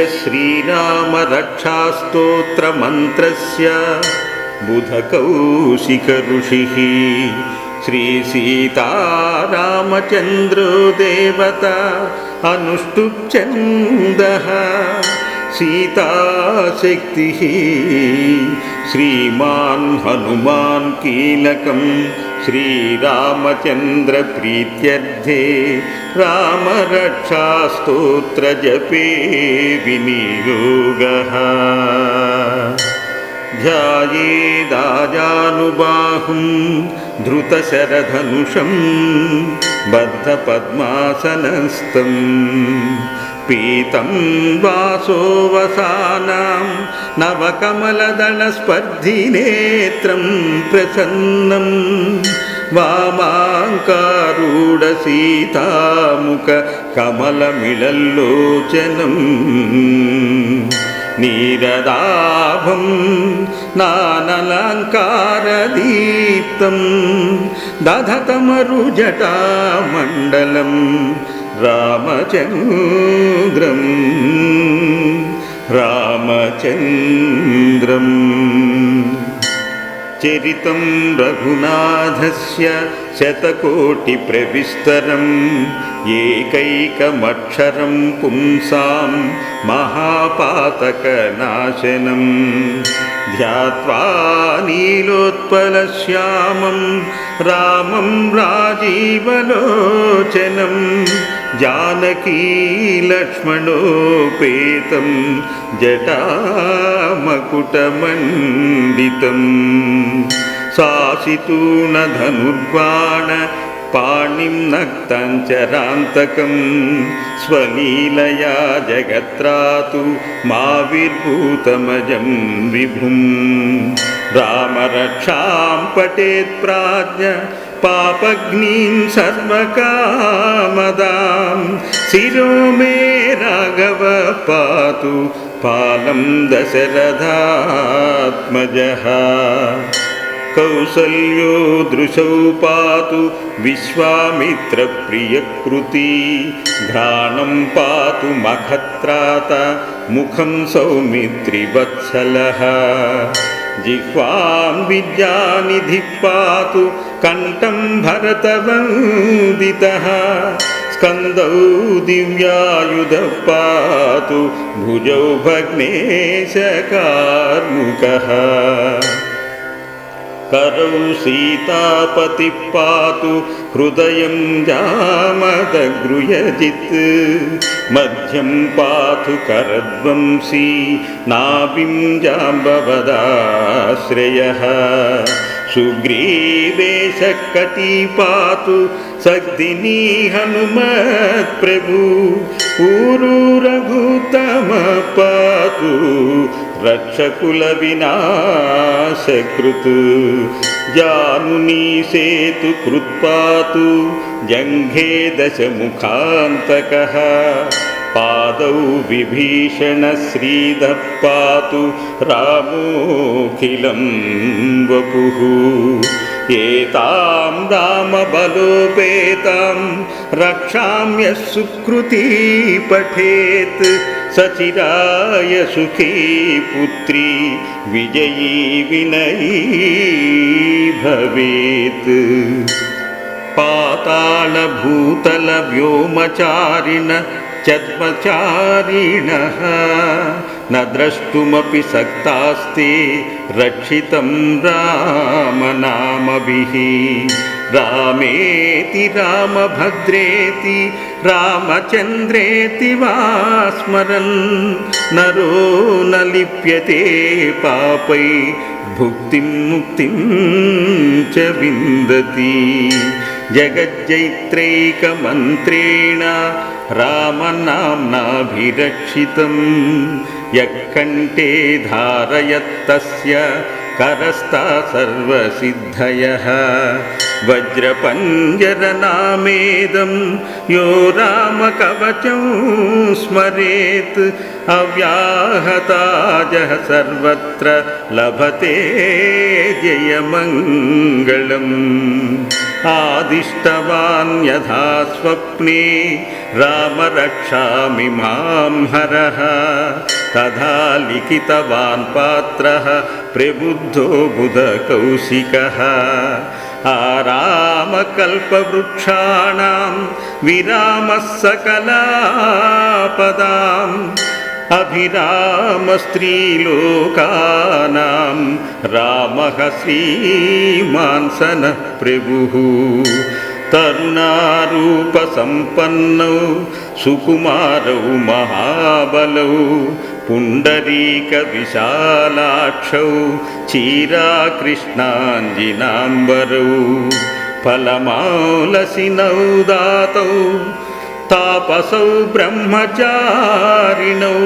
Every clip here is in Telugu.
श्रीरामरक्षास्तोत्रमन्त्रस्य बुधकौशिकऋषिः श्रीसीतारामचन्द्रो देवता अनुष्टुप्छन्दः सीताशक्तिः श्रीमान् हनुमान् कीलकं श्रीरामचन्द्रप्रीत्यर्थे रामरक्षास्तोत्रजपे विनियोगः ध्यायेदाजानुबाहुं धृतशरधनुषं बद्धपद्मासनस्थम् पीतं वासोवसानां नवकमलदलस्पर्धिनेत्रं प्रसन्नं वामाङ्कारूढसीतामुखकमलमिळल्लोचनम् नीरदाभं नानलङ्कारदीप्तं రామచంద్రం రామచంద్రం. చరితం రఘునాథస్య శతకోటి ప్రవిస్తరం ఏకైకమక్షరం పుంసాం మహాపాతకనాశనం. ध्यात्वा नीलोत्पलश्यामं रामं राजीवलोचनं जानकीलक्ष्मणोपेतं जटामकुटमण्डितम् सासितूणधनुर्बाण पाणिं नक्तञ्चरान्तकं स्वलीलया जगत्रातु माविर्भूतमजं विभुं। रामरक्षां पठेत् प्राज्ञ पापग्नीं सर्वकामदां। शिरो मे राघव पातु पालं दशरथात्मजः कौसल्यो दृशौ पातु विश्वामित्रप्रियकृती। घ्राणं पातु मखत्रात मुखं सौमित्रिवत्सलः। जिह्वां विद्यानिधिः पातु कण्ठं भरतवन्दितः। स्कन्दौ दिव्यायुधः पातु भुजौ भग्नेशकार्मुकः करौ सीतापतिः पातु हृदयं जामदगृयजित् मध्यं पातु करद्वंसी नाभिं जाम्बवदाश्रयः। सुग्रीवेशकटी पातु सग्दिनी हनुमत्प्रभु ఊరు రఘుతమ పాతు రక్షకుల వినాశకృతు. జానుని సేతు కృత్పాతు జంఘే దశముఖాంతక. పాదౌ విభీషణ శ్రీదపాతు రామోఖిలం వపు. एतां रामबलोपेतां रक्षां यः सुकृती पठेत् सचिराय सुखी पुत्री विजयी विनयी भवेत् पातालभूतलव्योमचारिण चद्मचारिणः न द्रष्टुमपि सक्तास्ते रक्षितं रामनामभिः रामेति रामभद्रेति रामचन्द्रेति वा स्मरन् नरो न लिप्यते पापै भुक्तिं मुक्तिं च विन्दति जगज्जैत्रैकमन्त्रेण रामनाम्नाभिरक्षितं యకంటే ధారయత్తస్య కరస్తా సర్వసిద్ధయ वज्रपञ्जरनामेदं यो रामकवचं स्मरेत् अव्याहता राजः सर्वत्र लभते जयमङ्गलम्। आदिष्टवान् यथा स्वप्ने राम रक्षामि मां हरः तथा लिखितवान् पात्रः प्रबुद्धो बुधकौशिकः आरामकल्पवृक्षाणां विरामः सकलापदाम् अभिरामस्त्रीलोकानां रामः श्रीमांसनः प्रभुः तरुणारूपसम्पन्नौ सुकुमारौ महाबलौ पुण्डरीकविशालाक्षौ चीराकृष्णाञ्जिनाम्बरौ फलमालसिनौ दातौ तापसौ ब्रह्मचारिणौ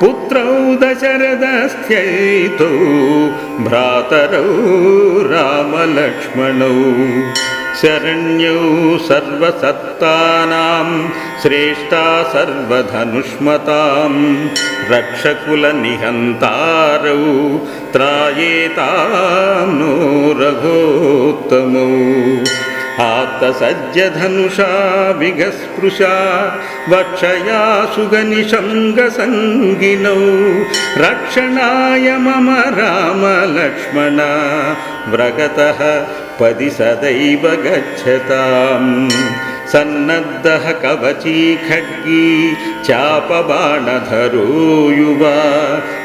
पुत्रौ दशरथस्थ्यैतौ भ्रातरौ रामलक्ष्मणौ శరణ్యౌ సర్వసత్తానాం శ్రేష్టా సర్వధనుష్మతాం రక్షకుల నిహంతారౌ త్రాయేతాం నో రఘోత్తమౌ ఆప్తసజ్జధనుషా విగస్పృశా వక్షయా సుగనిషంగసంగినౌ రక్షణాయ మమ రామ లక్ష్మణ వ్రగత పది సదైవ గచ్చతాం. సన్నద్ధ కవచీ ఖడ్గీ చాపబాణధరో యువ.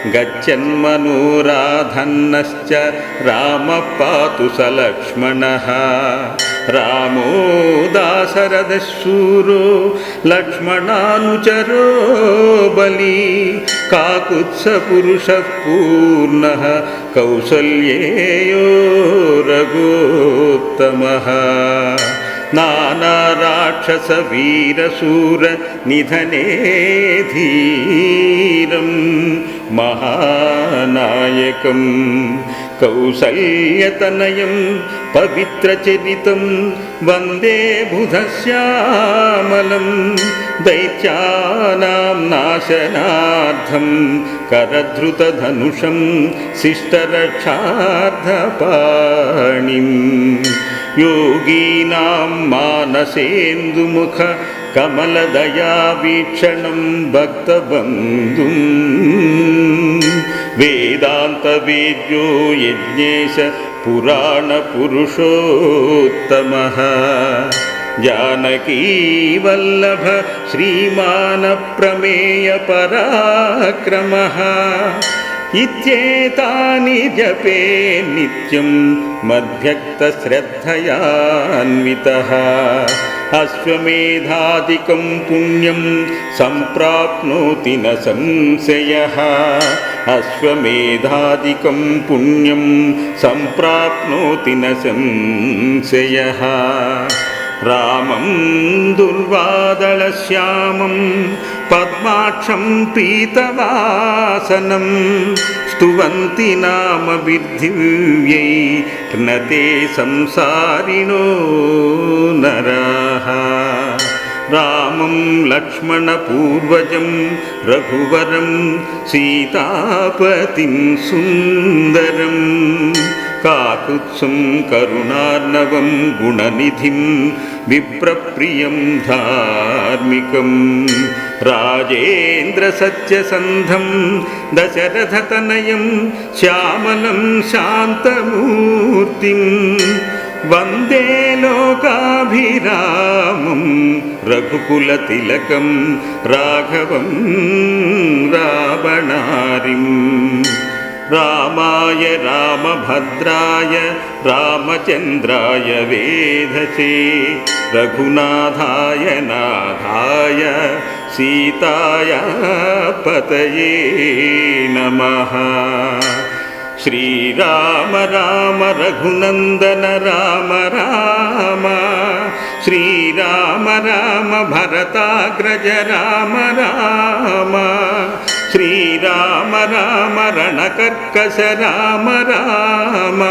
గచ్చన్మనోరాధన్నశ్చ రామ పాతు సలక్ష్మణ रामो दाशरथशूरो लक्ष्मणानुचरो बली काकुत्सपुरुषः पूर्णः कौसल्येयो रघोत्तमः। नानाराक्षसवीरशूरनिधने धीरं महानायकं కౌసల్యతనయం పవిత్రచరితం వందే బుధశ్యామలం దైత్యానాం నాశనార్థం కరధృతధనుషం శిష్టరక్షార్థపాణిం యోగీనాం మానసేందుముఖ కమలదయావీక్షణం భక్తబంధుం वेदान्तवेद्यो यज्ञेश पुराणपुरुषोत्तमः। जानकीवल्लभ श्रीमानप्रमेयपराक्रमः। इत्येतानि जपे नित्यं मद्भक्तश्रद्धयान्वितः। अश्वमेधादिकं पुण्यं सम्प्राप्नोति न संशयः అశ్వమేధాదికం పుణ్యం సంప్రాప్నోతి న సంశయ రామం దుర్వాదళశ్యామం పద్మాక్షం పీతవాసనం స్తువంతి నామ విద్ధివ్యై నతే సంసారిణో నరాహ रामं लक्ष्मणपूर्वजं रघुवरं सीतापतिं सुन्दरम् काकुत्सं करुणार्णवं गुणनिधिं विप्रप्रियं धार्मिकं राजेन्द्रसत्यसन्धं दशरथतनयं श्यामलं शान्तमूर्तिं वन्दे लोकाभिरामं रघुकुलतिलकं राघवं रावणारिम् रामाय रामभद्राय रामचन्द्राय वेधसे। रघुनाथाय नाथाय सीताय पतये नमः। श्रीराम राम रघुनन्दन राम राम श्रीराम राम भरताग्रज राम राम। श्रीराम राम रणकर्कश राम राम।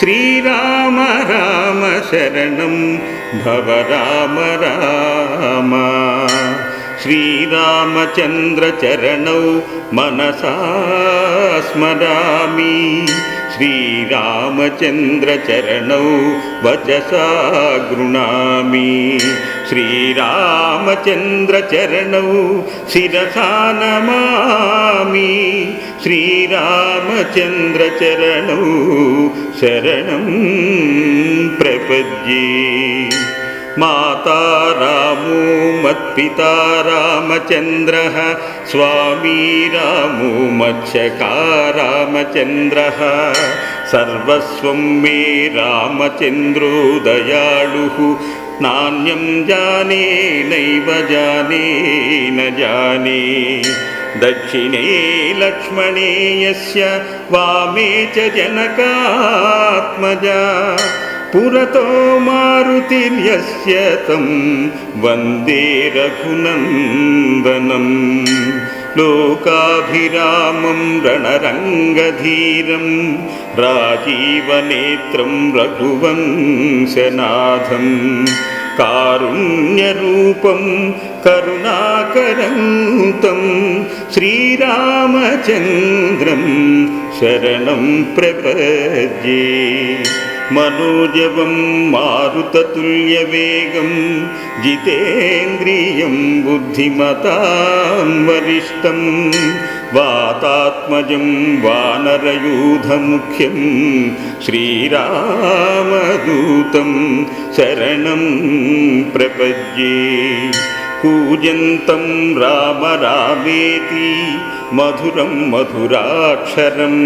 श्रीराम राम शरणं भव राम राम। श्रीरामचन्द्रचरणौ मनसा स्मरामि श्रीरामचन्द्रचरणौ वचसा गृणामि श्रीरामचन्द्रचरणौ शिरसा नमामि श्रीरामचन्द्रचरणौ शरणं प्रपद्ये माता रामो मत्पिता रामचन्द्रः स्वामी रामो मत्स्यका रामचन्द्रः सर्वस्वं मे रामचन्द्रो दयालुः नान्यं जाने नैव जाने न जाने दक्षिणे लक्ष्मणे यस्य वामे च जनकात्मजा पुरतो मारुतिर्यस्य तं वन्दे रघुनन्दनं लोकाभिरामं रणरङ्गधीरं राजीवनेत्रं रघुवंशनाथं कारुण्यरूपं करुणाकरं तं श्रीरामचन्द्रं शरणं प्रपद्ये मनोजवं मारुततुल्यवेगं जितेन्द्रियं बुद्धिमतां वरिष्ठं वातात्मजं वानरयूधमुख्यं श्रीरामदूतं शरणं प्रपद्ये कूजन्तं राम रामेति मधुरं मधुराक्षरम्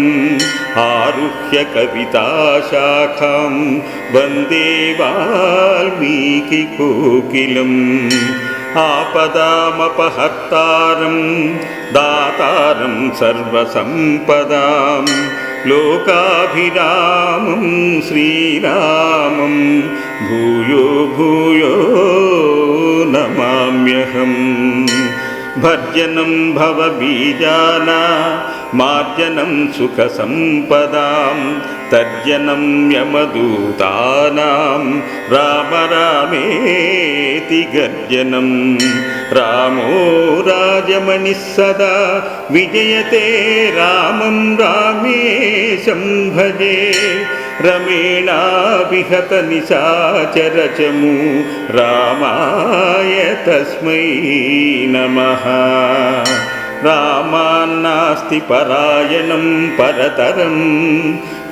आरुह्य कविताशाखां वन्दे वाल्मीकिकोकिलम्। आपदामपहर्तारं दातारं सर्वसम्पदां लोकाभिरामं श्रीरामं भूयो भूयो नमाम्यहम् భర్జనం భవబీజానా మార్జనం సుఖసంపదాం తర్జనం యమదూతానాం రామ రామేతి గర్జనం రామో రాజమణి సదా విజయతే రామం రామేశం భజే రమేణాభిహత నిశాచరచము రామాయ తస్మై నమ రామాన్నాస్తి పరాయణం పరతరం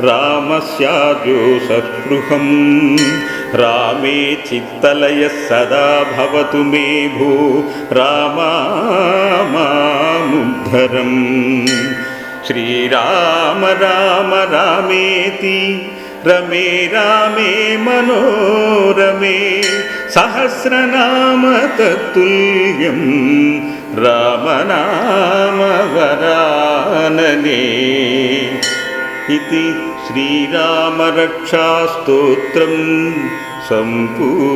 రామస్యాజో సస్పృహం రామే చిత్తలయ సదా భవతు మే భూ రామాముద్ధరం శ్రీరామ రామ రామేతి రమే రామే మనోరమే సహస్రనామతతుల్యం రామనామవరాననే. ఇది శ్రీరామరక్షాస్తోత్రం సంపూర్ణం.